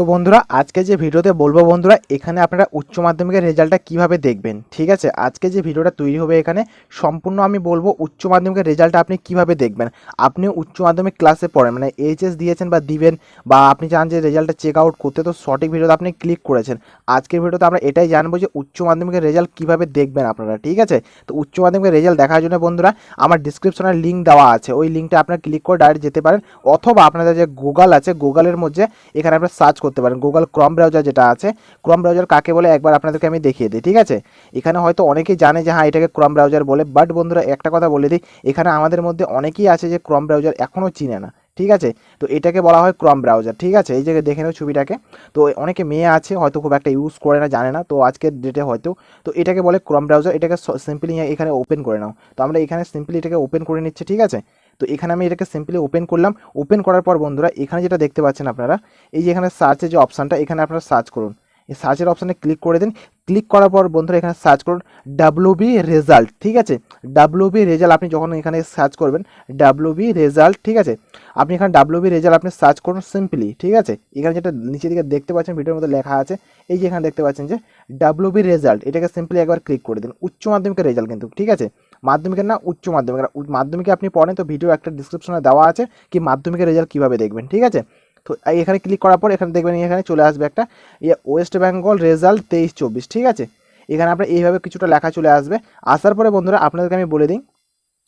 তো বন্ধুরা, আজকে যে ভিডিওতে বলব বন্ধুরা, এখানে আপনারা উচ্চ মাধ্যমিকের রেজাল্টটা কীভাবে দেখবেন, ঠিক আছে? আজকে যে ভিডিওটা তৈরি হবে এখানে, সম্পূর্ণ আমি বলব উচ্চ মাধ্যমিকের রেজাল্টটা আপনি কীভাবে দেখবেন। আপনি উচ্চ মাধ্যমিক ক্লাসে পড়েন মানে এইচএস দিয়েছেন বা দিবেন, বা আপনি চান যে রেজাল্টটা চেক আউট করতে, তো সঠিক ভিডিওতে আপনি ক্লিক করেছেন। আজকের ভিডিওতে আমরা এটাই জানব যে উচ্চ মাধ্যমিকের রেজাল্ট কীভাবে দেখবেন আপনারা, ঠিক আছে? তো উচ্চ মাধ্যমিকের রেজাল্ট দেখার জন্য বন্ধুরা, আমার ডিসক্রিপশনের লিঙ্ক দেওয়া আছে, ওই লিঙ্কটা আপনারা ক্লিক করে ডাইরেক্ট যেতে পারেন, অথবা আপনাদের যে গুগল আছে গুগলের মধ্যে এখানে আপনারা সার্চ করতে পারেন। গুগল ক্রম ব্রাউজার যেটা আছে ক্রম ব্রাউজার কাকে বলে একবার আপনাদেরকে আমি দেখিয়ে দিই, ঠিক আছে? এখানে হয়তো অনেকেই জানে যে হ্যাঁ এটাকে ক্রম ব্রাউজার বলে বাট বন্ধুরা একটা কথা বলে দিই, এখানে আমাদের মধ্যে অনেকেই আছে যে ক্রম ব্রাউজার এখনও চিনে না, ঠিক আছে? তো এটাকে বলা হয় ক্রম ব্রাউজার ঠিক আছে? এই জায়গায় দেখে নেও ছবিটাকে। তো অনেকে মেয়ে আছে, হয়তো খুব একটা ইউজ করে না, জানে না, তো আজকের ডেটে হয়তো। তো এটাকে বলে ক্রম ব্রাউজার এটাকে সিম্পলি এখানে ওপেন করে নাও। তো আমরা এখানে সিম্পলি এটাকে ওপেন করে নিচ্ছি, ঠিক আছে? তো এখানে আমি এটাকে সিম্পলি ওপেন করলাম। ওপেন করার পর বন্ধুরা, এখানে যেটা দেখতে পাচ্ছেন আপনারা, এই যে এখানে সার্চের যে অপশানটা এখানে আপনারা সার্চ করুন। এই সার্চের অপশানে ক্লিক করে দিন। ক্লিক করার পর বন্ধুরা, এখানে সার্চ করুন ডাব্লিউ বি রেজাল্ট ঠিক আছে? ডাব্লিউ বি রেজাল্ট আপনি যখন এখানে সার্চ করবেন ডাব্লিউ বি রেজাল্ট ঠিক আছে? আপনি এখানে ডাব্লিউ বি রেজাল্ট আপনি সার্চ করুন সিম্পলি ঠিক আছে? এখানে যেটা নিচের দিকে দেখতে পাচ্ছেন, ভিডিওর মধ্যে লেখা আছে, এই যে এখানে দেখতে পাচ্ছেন যে ডাব্লিউ বি রেজাল্ট এটাকে সিম্পলি একবার ক্লিক করে দিন। উচ্চ মাধ্যমিকের রেজাল্ট কিন্তু, ঠিক আছে? মাধ্যমিকের না উচ্চ মাধ্যমিকের। মাধ্যমিকে আপনি পড়েন তো ভিডিও একটা ডিসক্রিপশনে দেওয়া আছে কি মাধ্যমিকের রেজাল্ট কীভাবে দেখবেন, ঠিক আছে? তো এখানে ক্লিক করার পর এখানে দেখবেন এখানে চলে আসবে একটা ইয়ে ওয়েস্ট বেঙ্গল রেজাল্ট তেইশ চব্বিশ, ঠিক আছে? এখানে আপনার এইভাবে কিছুটা লেখা চলে আসবে। আসার পরে বন্ধুরা আপনাদেরকে আমি বলে দিই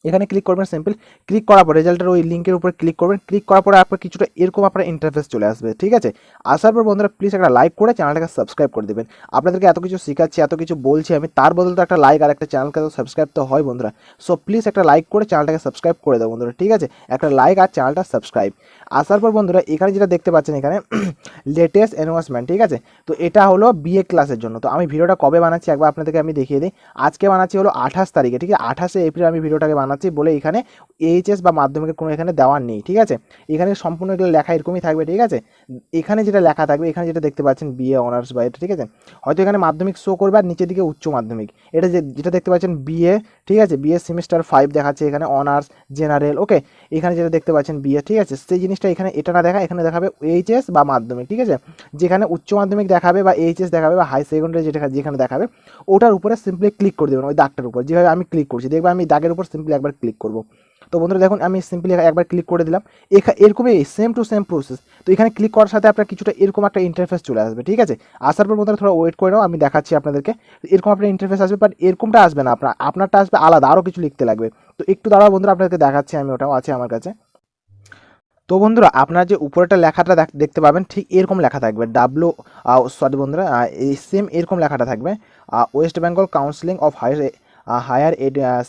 এখানে ক্লিক করবেন সিম্পল ক্লিক করার পর রেজাল্টের ওই লিঙ্কের উপর ক্লিক করবেন ক্লিক করার পরে আপনার কিছুটা এরকম আপনার ইন্টারফেস চলে আসবে, ঠিক আছে? আসার পর বন্ধুরা প্লিজ একটা লাইক করে চ্যানেলটাকে সাবস্ক্রাইব করে দেবেন। আপনাদেরকে এত কিছু শেখাচ্ছি, এত কিছু বলছি, আমি তার বদলে তো একটা লাইক আর একটা চ্যানেলকে তো সাবস্ক্রাইব তো হয় বন্ধুরা। সো প্লিজ একটা লাইক করে চ্যানেলটাকে সাবস্ক্রাইব করে দাও বন্ধুরা, ঠিক আছে? একটা লাইক আর চ্যানেলটা সাবস্ক্রাইব আসার পর বন্ধুরা এখানে যেটা দেখতে পাচ্ছেন এখানে লেটেস্ট অ্যানাউন্সমেন্ট ঠিক আছে? তো এটা হলো বিএ ক্লাসের জন্য। তো আমি ভিডিওটা কবে বানাচ্ছি একবার আপনাদেরকে আমি দেখিয়ে দিই। আজকে বানাচ্ছি হলো আঠাশ তারিখে, ঠিক আছে? আঠাশে এপ্রিল আমি ভিডিওটাকে বানাচ্ছি। বলে এখানে এইচএস বা মাধ্যমিকের কোনো এখানে দেওয়ার নেই, ঠিক আছে? এখানে সম্পূর্ণ এগুলো লেখা এরকমই থাকবে, ঠিক আছে? এখানে যেটা লেখা থাকবে, এখানে যেটা দেখতে পাচ্ছেন বিএ অনার্স বা এটা, ঠিক আছে? হয়তো এখানে মাধ্যমিক শো করবে আর নিচের দিকে উচ্চ মাধ্যমিক। এটা যেটা দেখতে পাচ্ছেন বিএ ঠিক আছে? বিএ সেমিস্টার ফাইভ দেখাচ্ছে এখানে অনার্স জেনারেল ওকে এখানে যেটা দেখতে পাচ্ছেন বিএ ঠিক আছে? সেই জিনিসটা এখানে, এটা না দেখা, এখানে দেখাবে এইচএস বা মাধ্যমিক, ঠিক আছে? যেখানে উচ্চ মাধ্যমিক দেখাবে বা এইচএস দেখাবে বা হাই সেকেন্ডারি যেটা, যেখানে দেখাবে, ওটার উপরে সিম্পলি ক্লিক করে দেবেন, ওই দাগটার উপর। যেভাবে আমি ক্লিক করছি দেখবে আমি দাগের উপর সিম্পলি একবার ক্লিক করব। তো বন্ধুরা দেখুন, আমি সিম্পলি একবার ক্লিক করে দিলাম। এখা এরকমই সেম টু সেম প্রসেস তো এখানে ক্লিক করার সাথে আপনার কিছুটা এরকম একটা ইন্টারফেস চলে আসবে, ঠিক আছে? আসার পর বন্ধুরা থোড়া ওয়েট করে নাও, আমি দেখাচ্ছি আপনাদেরকে। এরকম আপনার ইন্টারফেস আসবে বাট এরকমটা আসবে না। আপনার আপনারটা আসবে আলাদা আরও কিছু লিখতে লাগবে। তো একটু দাঁড়াও বন্ধুরা, আপনাদেরকে দেখাচ্ছি আমি, ওটাও আছে আমার কাছে। তো বন্ধুরা, আপনার যে উপরেটা লেখাটা দেখ- দেখতে পাবেন, ঠিক এরকম লেখা থাকবে। ডাব্লু সরি বন্ধুরা এই সেম এরকম লেখাটা থাকবে। West Bengal counselling of higher higher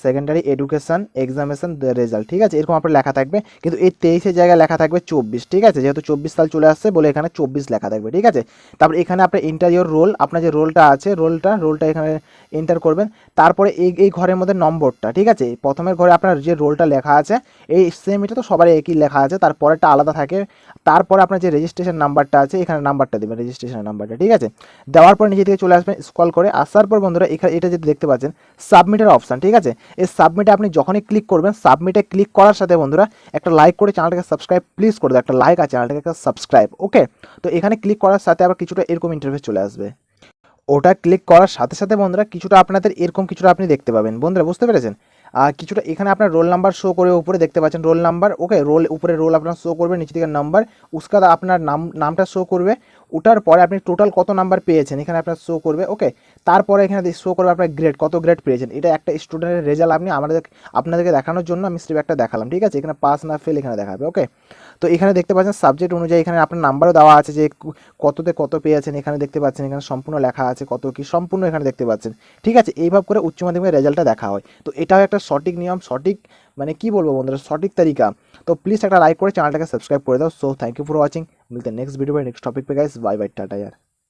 secondary education examination result ঠিক আছে? এরকম আপনার লেখা থাকবে। কিন্তু এই তেইশের জায়গায় লেখা থাকবে চব্বিশ, ঠিক আছে? যেহেতু চব্বিশ সাল চলে আসছে, বলে এখানে চব্বিশ লেখা থাকবে, ঠিক আছে? তারপর এখানে আপনার ইন্টারিয়র রোল আপনার যে রোলটা আছে রোলটা রোলটা এখানে এন্টার করবেন। তারপরে এই এই ঘরের মধ্যে নম্বরটা, ঠিক আছে? প্রথমের ঘরে আপনার যে রোলটা লেখা আছে, এই সেম এটা তো সবারই একই লেখা আছে তারপরেরটা আলাদা থাকে। তারপরে আপনার যে রেজিস্ট্রেশন নাম্বারটা আছে, এখানে নাম্বারটা দেবেন রেজিস্ট্রেশন নাম্বারটা, ঠিক আছে? দেওয়ার পর নিচে থেকে চলে আসবেন স্কল করে, আসার পর বন্ধুরা, এখানে এটা যেটা দেখতে পাচ্ছেন সাবমিটের অপশান ঠিক আছে? এই সাবমিটে আপনি যখনই ক্লিক করবেন সাবমিটে ক্লিক করার সাথে বন্ধুরা, একটা লাইক করে চ্যানেলটাকে সাবস্ক্রাইব প্লিজ করে দেয় একটা লাইক আর চ্যানেলটাকে সাবস্ক্রাইব ওকে তো এখানে ক্লিক করার সাথে আবার কিছুটা এরকম ইন্টারভিউ চলে আসবে। ওটা ক্লিক করার সাথে সাথে বন্ধুরা কিছুটা আপনাদের এরকম কিছুটা আপনি দেখতে পাবেন। বন্ধুরা, বুঝতে পেরেছেন? আর কিছুটা এখানে আপনার রোল নাম্বার শো করে উপরে দেখতে পাচ্ছেন রোল নাম্বার ওকে রোল উপরে রোল আপনার শো করবে, নিচে দিকে নাম্বার উসকা আপনার নাম, নামটা শো করবে। ওটার পরে আপনি টোটাল কত নাম্বার পেয়েছেন এখানে আপনার শো করবে ওকে তারপরে এখানে শো করবে আপনার গ্রেড কত গ্রেড পেয়েছেন? এটা একটা স্টুডেন্টের রেজাল্ট আপনি আমাদের, আপনাদেরকে দেখানোর জন্য আমি স্টেপ একটা দেখালাম, ঠিক আছে? এখানে পাস না ফেল এখানে দেখাবে ওকে তো এখানে দেখতে পাচ্ছেন সাবজেক্ট অনুযায়ী এখানে আপনার নাম্বারও দেওয়া আছে যে কততে কত পেয়েছেন, এখানে দেখতে পাচ্ছেন এখানে সম্পূর্ণ লেখা আছে, কত কি সম্পূর্ণ এখানে দেখতে পাচ্ছেন। ঠিক আছে, এইভাবে করে উচ্চ মাধ্যমিকের রেজাল্টটা দেখা হয়। তো এটাও একটা সঠিক নিয়ম, সঠিক মানে কি বলব বন্ধুরা, সঠিক তালিকা। তো প্লিজ একটা লাইক করে চ্যানেলটাকে সাবস্ক্রাইব করে দাও। So thank you for watching মিলতে নেক্সট ভিডিও নেক্সট টপিক পে গাইস বাই বাই টাটা, यार।